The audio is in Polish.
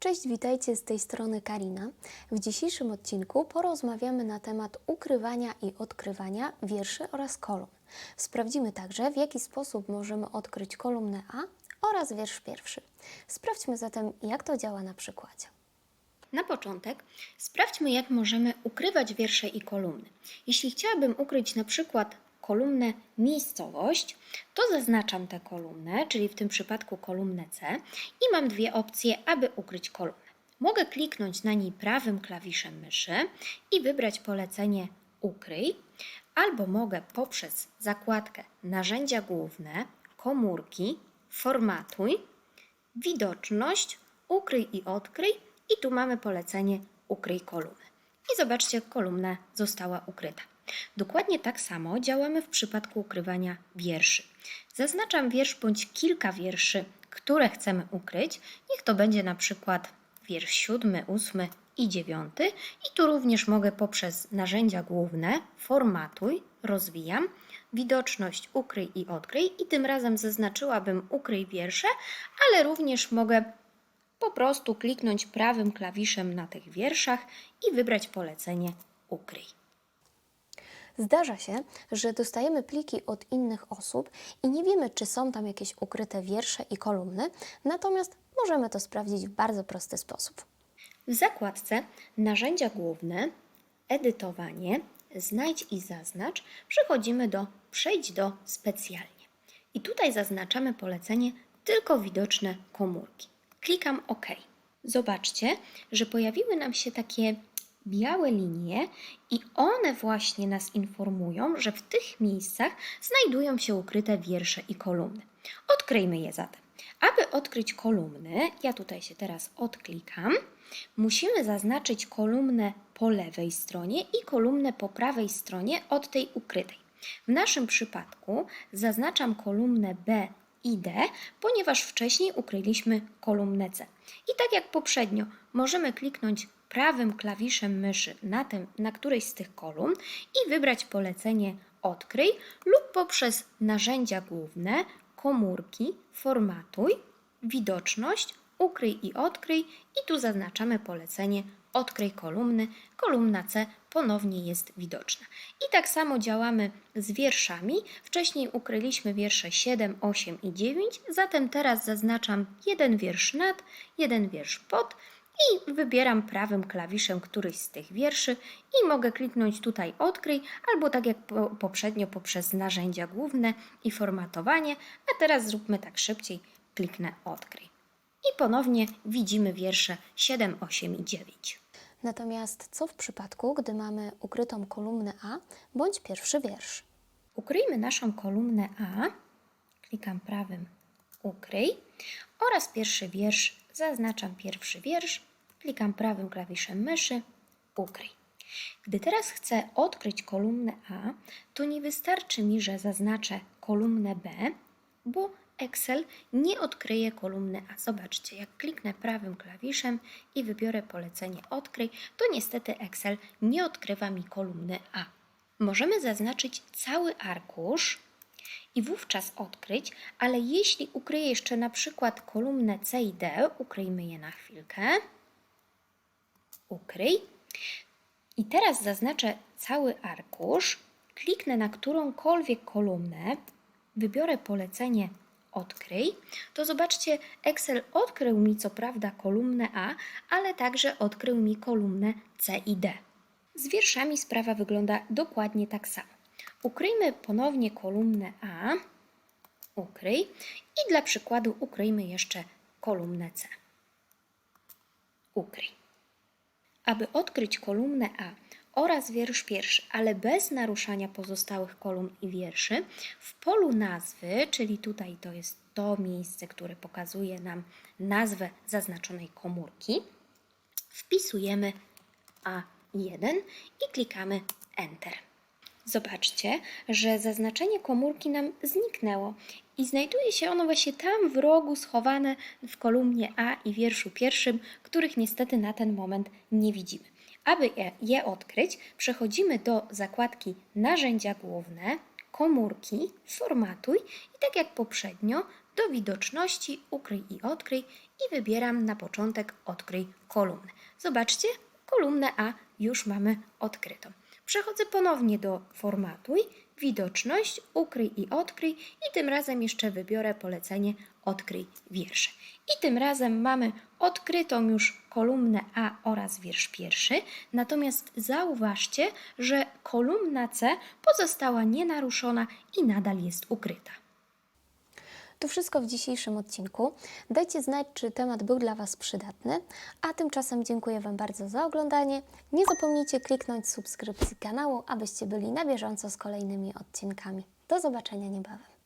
Cześć, witajcie z tej strony Karina. W dzisiejszym odcinku porozmawiamy na temat ukrywania i odkrywania wierszy oraz kolumn. Sprawdzimy także, w jaki sposób możemy odkryć kolumnę A oraz wiersz pierwszy. Sprawdźmy zatem, jak to działa na przykładzie. Na początek sprawdźmy, jak możemy ukrywać wiersze i kolumny. Jeśli chciałabym ukryć na przykład kolumnę miejscowość, to zaznaczam tę kolumnę, czyli w tym przypadku kolumnę C i mam dwie opcje, aby ukryć kolumnę. Mogę kliknąć na niej prawym klawiszem myszy i wybrać polecenie ukryj, albo mogę poprzez zakładkę narzędzia główne, komórki, formatuj, widoczność, ukryj i odkryj i tu mamy polecenie ukryj kolumnę. I zobaczcie, kolumna została ukryta. Dokładnie tak samo działamy w przypadku ukrywania wierszy. Zaznaczam wiersz bądź kilka wierszy, które chcemy ukryć. Niech to będzie na przykład wiersz siódmy, ósmy i dziewiąty. I tu również mogę poprzez narzędzia główne formatuj, rozwijam, widoczność ukryj i odkryj i tym razem zaznaczyłabym ukryj wiersze, ale również mogę po prostu kliknąć prawym klawiszem na tych wierszach i wybrać polecenie ukryj. Zdarza się, że dostajemy pliki od innych osób i nie wiemy, czy są tam jakieś ukryte wiersze i kolumny, natomiast możemy to sprawdzić w bardzo prosty sposób. W zakładce Narzędzia główne, Edytowanie, Znajdź i zaznacz przechodzimy do Przejdź do specjalnie. I tutaj zaznaczamy polecenie tylko widoczne komórki. Klikam OK. Zobaczcie, że pojawiły nam się takie białe linie i one właśnie nas informują, że w tych miejscach znajdują się ukryte wiersze i kolumny. Odkryjmy je zatem. Aby odkryć kolumny, ja tutaj się teraz odklikam, musimy zaznaczyć kolumnę po lewej stronie i kolumnę po prawej stronie od tej ukrytej. W naszym przypadku zaznaczam kolumnę B i D, ponieważ wcześniej ukryliśmy kolumnę C. I tak jak poprzednio, możemy kliknąć prawym klawiszem myszy na, tym, na którejś z tych kolumn i wybrać polecenie Odkryj lub poprzez narzędzia główne, komórki, formatuj, widoczność, ukryj i odkryj i tu zaznaczamy polecenie odkryj kolumny. Kolumna C ponownie jest widoczna. I tak samo działamy z wierszami. Wcześniej ukryliśmy wiersze 7, 8 i 9, zatem teraz zaznaczam jeden wiersz nad, jeden wiersz pod i wybieram prawym klawiszem któryś z tych wierszy i mogę kliknąć tutaj odkryj albo tak jak po- poprzednio poprzez narzędzia główne i formatowanie, a teraz zróbmy tak szybciej, kliknę odkryj. I ponownie widzimy wiersze 7, 8 i 9. Natomiast co w przypadku, gdy mamy ukrytą kolumnę A bądź pierwszy wiersz? Ukryjmy naszą kolumnę A. Klikam prawym ukryj oraz pierwszy wiersz. Zaznaczam pierwszy wiersz. Klikam prawym klawiszem myszy ukryj. Gdy teraz chcę odkryć kolumnę A, to nie wystarczy mi, że zaznaczę kolumnę B, bo Excel nie odkryje kolumny A. Zobaczcie, jak kliknę prawym klawiszem i wybiorę polecenie odkryj, to niestety Excel nie odkrywa mi kolumny A. Możemy zaznaczyć cały arkusz i wówczas odkryć, ale jeśli ukryję jeszcze na przykład kolumnę C i D, ukryjmy je na chwilkę. Ukryj. I teraz zaznaczę cały arkusz, kliknę na którąkolwiek kolumnę, wybiorę polecenie odkryj, to zobaczcie, Excel odkrył mi co prawda kolumnę A, ale także odkrył mi kolumnę C i D. Z wierszami sprawa wygląda dokładnie tak samo. Ukryjmy ponownie kolumnę A, ukryj i dla przykładu ukryjmy jeszcze kolumnę C. Ukryj. Aby odkryć kolumnę A oraz wiersz pierwszy, ale bez naruszania pozostałych kolumn i wierszy, w polu nazwy, czyli tutaj to jest to miejsce, które pokazuje nam nazwę zaznaczonej komórki, wpisujemy A1 i klikamy Enter. Zobaczcie, że zaznaczenie komórki nam zniknęło i znajduje się ono właśnie tam w rogu schowane w kolumnie A i wierszu pierwszym, których niestety na ten moment nie widzimy. Aby je, odkryć, przechodzimy do zakładki Narzędzia główne, komórki, formatuj i tak jak poprzednio do widoczności ukryj i odkryj i wybieram na początek odkryj kolumnę. Zobaczcie, kolumnę A już mamy odkrytą. Przechodzę ponownie do formatuj, widoczność, ukryj i odkryj i tym razem jeszcze wybiorę polecenie odkryj wiersze. I tym razem mamy odkrytą już kolumnę A oraz wiersz pierwszy, natomiast zauważcie, że kolumna C pozostała nienaruszona i nadal jest ukryta. To wszystko w dzisiejszym odcinku. Dajcie znać, czy temat był dla Was przydatny, a tymczasem dziękuję Wam bardzo za oglądanie. Nie zapomnijcie kliknąć subskrypcji kanału, abyście byli na bieżąco z kolejnymi odcinkami. Do zobaczenia niebawem.